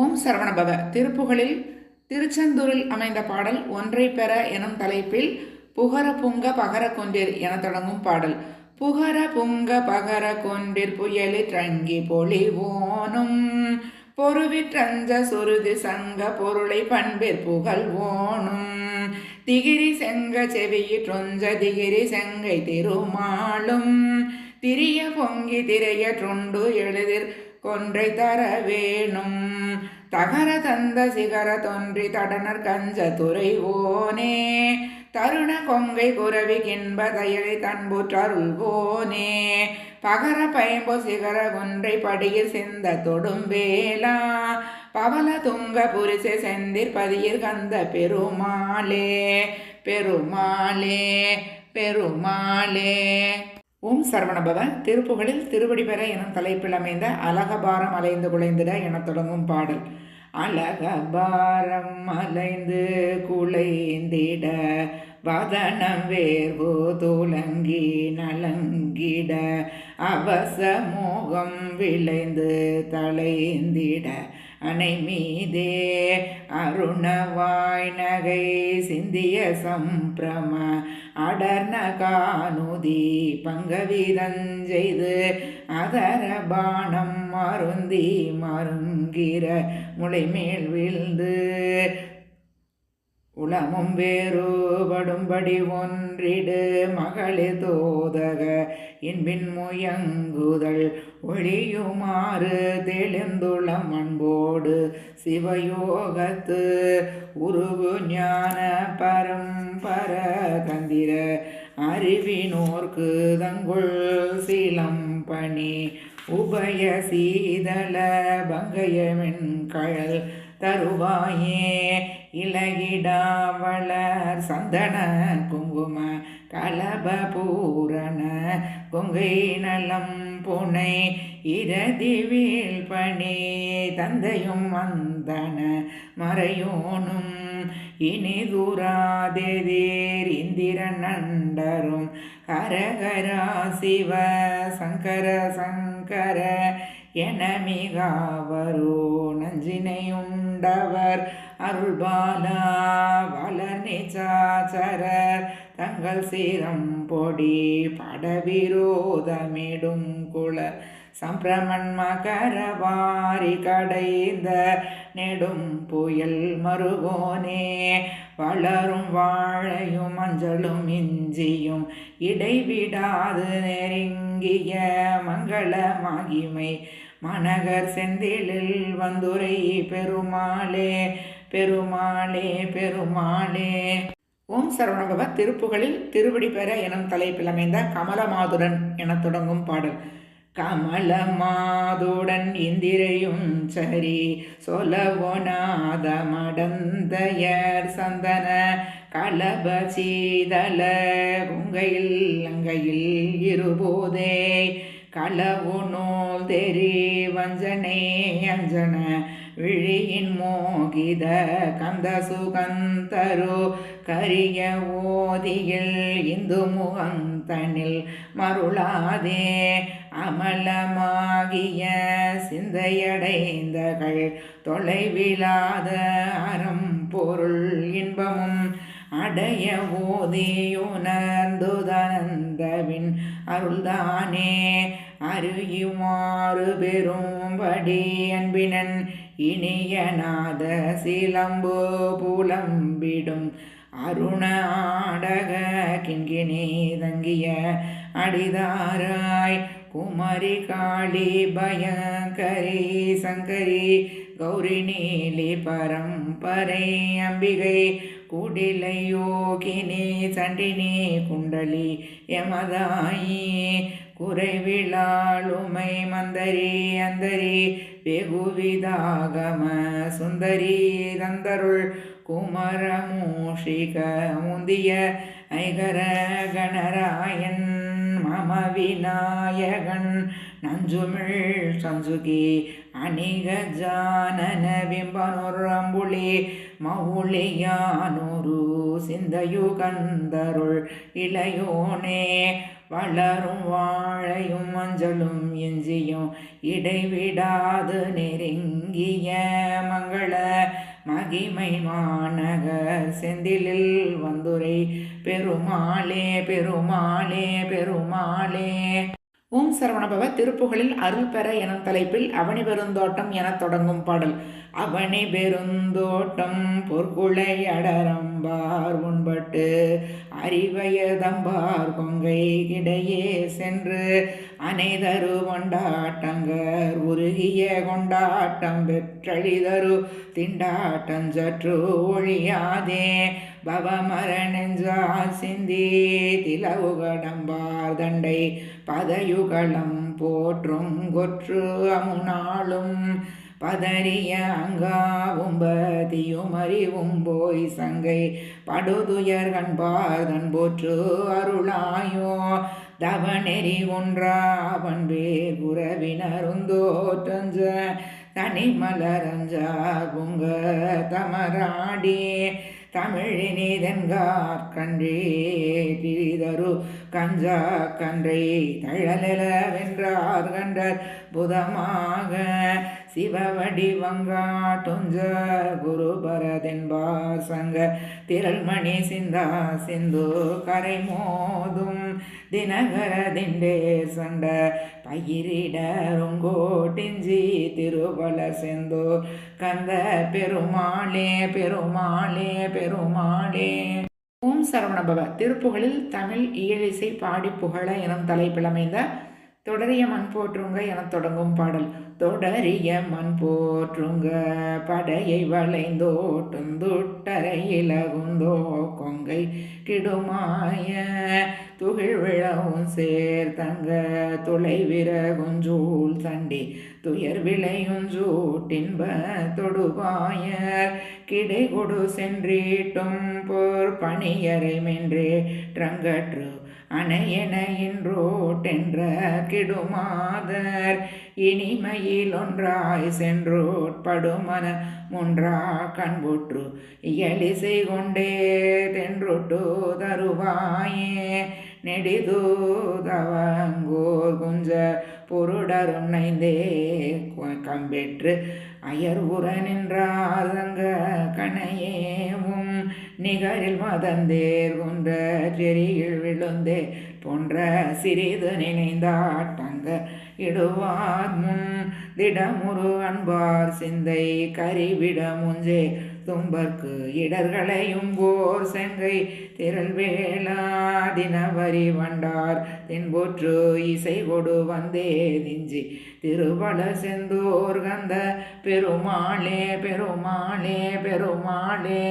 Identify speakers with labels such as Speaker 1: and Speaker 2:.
Speaker 1: ஓம் சரவணபவ திருப்புகழில் திருச்செந்தூரில் அமைந்த பாடல் ஒன்றை பெற எனும் தலைப்பில் புகர புங்க பகர கொண்டிர் என தொடங்கும் பாடல். புகர புங்க பகர கொண்டிர் புயலிற்றங்கி பொலிவோனும் பொருவிற்றஞ்ச சுருதி சங்க பொருளை பண்பிற் புகழ் ஓணும். திகிரி செங்க செவியிற்றொஞ்ச திகிரி செங்கை திருமாலும். திரிய பொங்கி திரைய தொண்டு எழுதிர் கொன்றை தர வேணும். தகர தந்த சிகர தோன்றி தடனர் கஞ்ச துறைவோனே தருண கொங்கை குரவி கின்ப தயலை தன்புற்றருள்வோனே பகர பயம்போ சிகர குன்றை படியில் சிந்த தொடும்பேலா பவல துங்க புரிசை செந்திர் பதியில் கந்த பெருமாளே. பெருமாளே பெருமாளே. ஓம் சரவணபவ. திருப்புகளில் திருவடி பெற எனும் தலைப்பில் அமைந்த அலகபாரம் அலைந்து குலைந்திட எனத் தொடங்கும் பாடல். அலகபாரம் அலைந்து குலைந்திட வதனம் வேர்வோ துலங்கி நலங்கிட அவச மோகம் விளைந்து தலைந்திட அணை மீதே அருணவாய் நகை சிந்திய சம்பிரம அடர்ன காணுதி பங்கவிதஞ்செய்து அதர பானம் மருந்தி மருங்கிற முளைமேல் விழுந்து உளமும் வேறுபடும்படி ஒன்றிடு மகளே தோதக இன்பின் முயங்குதல் ஒளியுமாறு தெளிந்துளம் அன்போடு சிவயோகத்து உருவு ஞான பரம்பர தந்திர அறிவினோர்க்கு தங்குள் சிலம்பணி உபய சீதள பங்கயமென் கழல் தருவாயே. இலகிடாவளர் சந்தன குங்கும கலப பூரண கொங்கை நலம் புனை இரதிவில் பணி தந்தையும் வந்தன மறையோனும் இனி இந்திர நண்டரும் ஹரஹரா சிவ சங்கர சங்கர என மிகாவரோ நஞ்சினையும் நஞ்சினையுண்டவர் அருள்பாலா வளர் நிச்சாச்சரர் தங்கள் சீரம் பொடி படவிரோதமிடும் குள சம்பிரமன் மகரவாரி கடைந்த நெடும் புயல் மருகோனே வளரும் வாழையும் மஞ்சளும் இஞ்சியும் இடைவிடாது நெருங்கிய மங்கள மகிமை. மனகர் செந்திலில் வந்துரை பெருமாளே பெருமாளே பெருமாளே. ஓம் சரவணபவ திருப்புகளில் திருவடி பெற எனும் தலைப்பில் அமைந்த கமலமாதுடன் என தொடங்கும் பாடல். கமலமாதுடன் இந்திரையும் சரி சொலவொனாத மடந்தையர் சந்தன கலப சீதல குங்கையில் அங்கையில் இருபோதே. களவு நூல் தெரி வஞ்சனை அஞ்சன விழியின் மோகித கந்த சுகந்தரு கரிய ஓதியில் இந்து முகந்தனில் மருளாதே அமலமாகிய சிந்தையடைந்தகள் தொலைவிலாத அறம் பொருள் இன்பமும் அடைய ஓதியுணர்ந்துதனந்தவின் அருள்தானே. அருகிமாறு பெரும்படி அன்பினன் இனியநாத சிலம்பு புலம்பிடும். அருண ஆடக கிண்கிணி தங்கிய அடிதாராய் குமரி காளி பயங்கரி சங்கரி கௌரி நீலி பரம் பரம்பரை அம்பிகை குடிலை யோகினி சண்டினி குண்டலி யமதாயி குறைவிழாளுமை மந்தரி அந்தரி வெகுவிதாகம சுந்தரி. தந்தருள் குமரமூஷிக முந்திய ஐகர கணராயன் நம விநாயகன் நஞ்சுமிழ் சஞ்சுகி அணிகஜானன பிம்பனுர் அம்புலி மவுளியானூரு சிந்தையுகந்தருள் இளையோனே வளரும் வாழையும் மஞ்சளும் எஞ்சியும் இடைவிடாது நெருங்கிய மங்கள மகிமை மாநகர் செந்திலில் வந்துரை பெருமாளே பெருமாளே பெருமாளே. ஓம் சரவணபவ திருப்புகளில் அருள் பெற எனும் தலைப்பில் அவனி பெருந்தோட்டம் எனத் தொடங்கும் பாடல். அவனி பெருந்தோட்டம் பொற்குளை அடரம்பார் உண்பட்டு அறிவயதம்பார் கொங்கை கிடையே சென்று அனைதரு கொண்டாட்டங்கர் உருகிய கொண்டாட்டம் பெற்றழிதரு திண்டாட்டஞ்சற்று ஒழியாதே பவமர நெஞ்சால் சிந்தி திலவுகடம்பார் தண்டை பதயுகளம் போற்றும் கொற்று அமுனாளும் பதறிய அங்காவும் பதியும் அறிவும் போய் சங்கை படுதுயர் கண்பாதன் போற்று அருளாயோ. தவநெறி ஒன்றாவன் வேர் உறவினருந்தோற்றஞ்ச தனி மலரஞ்சாகுங்க தமராடி. தமிழினிதென்கார் கன்றே திரிதரு கஞ்சா கன்றை தழலெல வென்றார் கண்டர் புதமாக. சிவ வடிவங்காட்டுஞ்ச குருபரதென்பார் சங்க திரள்மணி சிந்தா சிந்து கரை மோதும் தினகர திண்டே சண்ட பயிரிடருங்கோட்டிஞ்சி திருவல சிந்து கந்த பெருமாளே பெருமாளே பெருமாளே. ஓம் சரவணபவ திருப்புகளில் தமிழ் இயலிசை பாடி புகழ எனும் தலைப்பிலமைந்த தொடரிய மண் போற்றுங்க என தொடங்கும் பாடல். தொடரிய மண் போற்றுங்க படையை வளைந்தோட்டுந்துட்டரையிலகுந்தோ கொங்கை கிடுமாய. துகிழ் விழவும் சேர் தங்க துளை விரகுஞ்சூள் தண்டி. துயர் விளையுஞ்சூட்டின்ப தொடுபாயர் கிடை கொடு சென்றீட்டும் போர் பணியரை மென்றே. ட்ரங்கற்று அணையென இன்றோட்டென்ற கிடுமாதர். இனிமையில் ஒன்றாய் சென்றோட்படுமன முன்றா கண்புற்று. இயலிசை கொண்டே தென்றொட்டு தருவாயே. நெடிதூதவங்கோர் குஞ்ச பொருடரும் நைந்தே கம்பெற்று அயர் உற நின்றார் அங்க கணையேவும். நிகரில் மதந்தேர் கொன்ற செரியில் விழுந்தே போன்ற சிறிது நினைந்தாட்டங்க இடுவார் முன் திடமுரு அன்பார் சிந்தை கரிவிட முஞ்சே தும்பர்க்கு இடர்களையும் போர் செங்கை திரள் வேளாதினவரி வண்டார். தென்போற்று இசை கொடு வந்தே திஞ்சி திருவள செந்தோர் கந்த பெருமாளே பெருமாளே பெருமாளே.